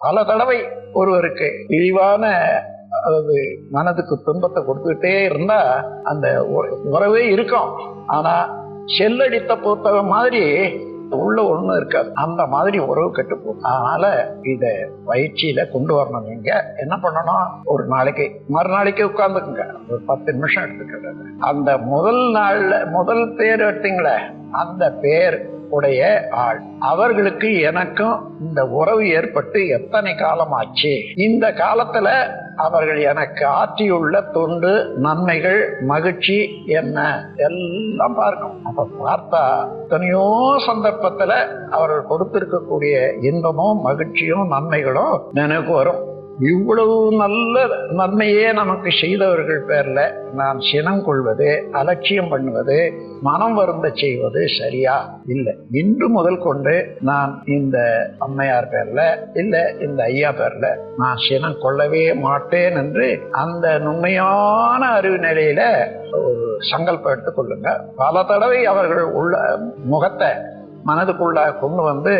பல தடவை ஒருவருக்கு இழிவான அதாவது மனதுக்கு துன்பத்தை கொடுத்துக்கிட்டே இருந்தா அந்த உறவே இருக்கும். ஆனா செல்லடித்த புத்தகம் மாதிரி உள்ள ஒண்ணு இருக்காது. அந்த மாதிரி உறவு கெட்டு போகும். அதனால இத பயிற்சியில கொண்டு வரணும். நீங்க என்ன பண்ணணும்? ஒரு நாளைக்கு மறுநாளைக்கு உட்காந்துக்குங்க ஒரு பத்து நிமிஷம் எடுத்துக்கிறது அந்த முதல் நாள்ல முதல் பேர் எடுத்தீங்களே அந்த பேர் உடைய ஆள். அவர்களுக்கு எனக்கும் இந்த உறவு ஏற்பட்டு எத்தனை காலம் ஆச்சு இந்த காலத்துல அவர்கள் எனக்கு ஆற்றியுள்ள தொண்டு நன்மைகள் மகிழ்ச்சி என்ன? எல்லாம் பார்க்கும். அப்ப பார்த்தா எத்தனையோ சந்தர்ப்பத்துல அவர்கள் கொடுத்திருக்கக்கூடிய இன்பமும் மகிழ்ச்சியும் நன்மைகளும் நினைவுக்கு வரும். இவ்வளவு நல்ல நன்மையே நமக்கு செய்தவர்கள் பேர்ல நான் சினம் கொள்வது அலட்சியம் பண்ணுவது மனம் வருந்த செய்வது சரியா? இல்லை. இன்று முதல் கொண்டு நான் இந்த அம்மையார் பேர்ல இல்ல இந்த ஐயா பேர்ல நான் சினம் கொள்ளவே மாட்டேன் என்று அந்த நுண்மையான அறிவு நிலையில ஒரு சங்கல்பம் எடுத்துக்கொள்ளுங்க பல தடவை அவர்கள் உள்ள முகத்தை மனதுக்குள்ள கொண்டு வந்து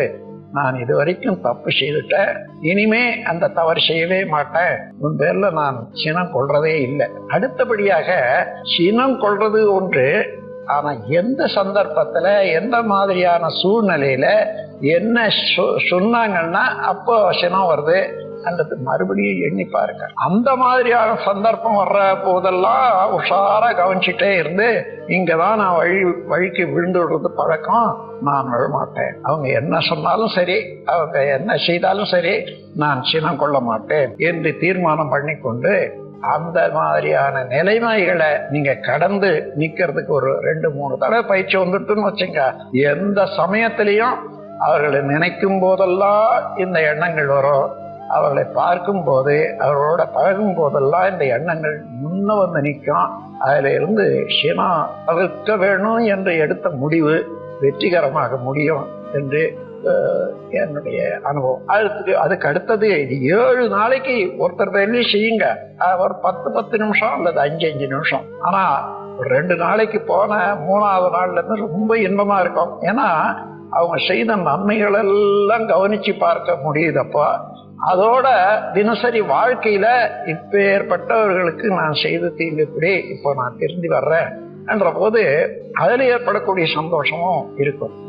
நான் இது வரைக்கும் தப்பு செய்துட்டேன். இனிமே அந்த தவறு செய்யவே மாட்டேன். உன் பேர்ல நான் சினம் கொள்றதே இல்லை. அடுத்தபடியாக சினம் கொள்றது ஒன்று. ஆனா எந்த சந்தர்ப்பத்துல எந்த மாதிரியான சூழ்நிலையில என்ன சொ- சொன்னாங்கன்னா அப்போ சினம் வருது. அல்லது மறுபடியும் எண்ணி பாருங்க அந்த மாதிரியான சந்தர்ப்பம் வர்ற போதெல்லாம் உஷாரா கவனிச்சுட்டே இருந்து இங்கதான் நான் வழி வழிக்கு விழுந்துடுறது பழக்கம் நான் விழமாட்டேன் அவங்க என்ன சொன்னாலும் சரி அவங்க என்ன செய்தாலும் சரி நான் சினம் கொள்ள மாட்டேன் என்று தீர்மானம் பண்ணிக்கொண்டு அந்த மாதிரியான நிலைமைகளை நீங்க கடந்து நிக்கிறதுக்கு ஒரு ரெண்டு மூணு தடவை பயிற்சி வந்துட்டுன்னு வச்சுங்க. எந்த சமயத்திலையும் அவர்களை நினைக்கும் போதெல்லாம் இந்த எண்ணங்கள் வரும். அவர்களை பார்க்கும் போது அவர்களோட பழகும் போதெல்லாம் இந்த எண்ணங்கள் முன்ன வந்து நிற்கும். அதில் இருந்து சினா தவிர்க்க வேணும் என்று எடுத்த முடிவு வெற்றிகரமாக முடியும் என்று என்னுடைய அனுபவம். அதுக்கு அதுக்கு அடுத்தது இது ஏழு நாளைக்கு ஒருத்தர் பேர்லயும் செய்யுங்க? ஒரு பத்து பத்து நிமிஷம் அல்லது அஞ்சு அஞ்சு நிமிஷம். ஆனா ஒரு ரெண்டு நாளைக்கு போன மூணாவது நாள்ல இருந்து ரொம்ப இன்பமா இருக்கும். ஏன்னா அவங்க செய்த நன்மைகள் எல்லாம் கவனிச்சு பார்க்க முடியுதப்போ அதோட தினசரி வாழ்க்கையில இப்பேற்பட்டவர்களுக்கு நான் செய்த தீங்கு இப்படி இப்போ நான் திரும்பி வர்றேன். என்ற போது அதில் ஏற்படக்கூடிய சந்தோஷமும் இருக்கும்.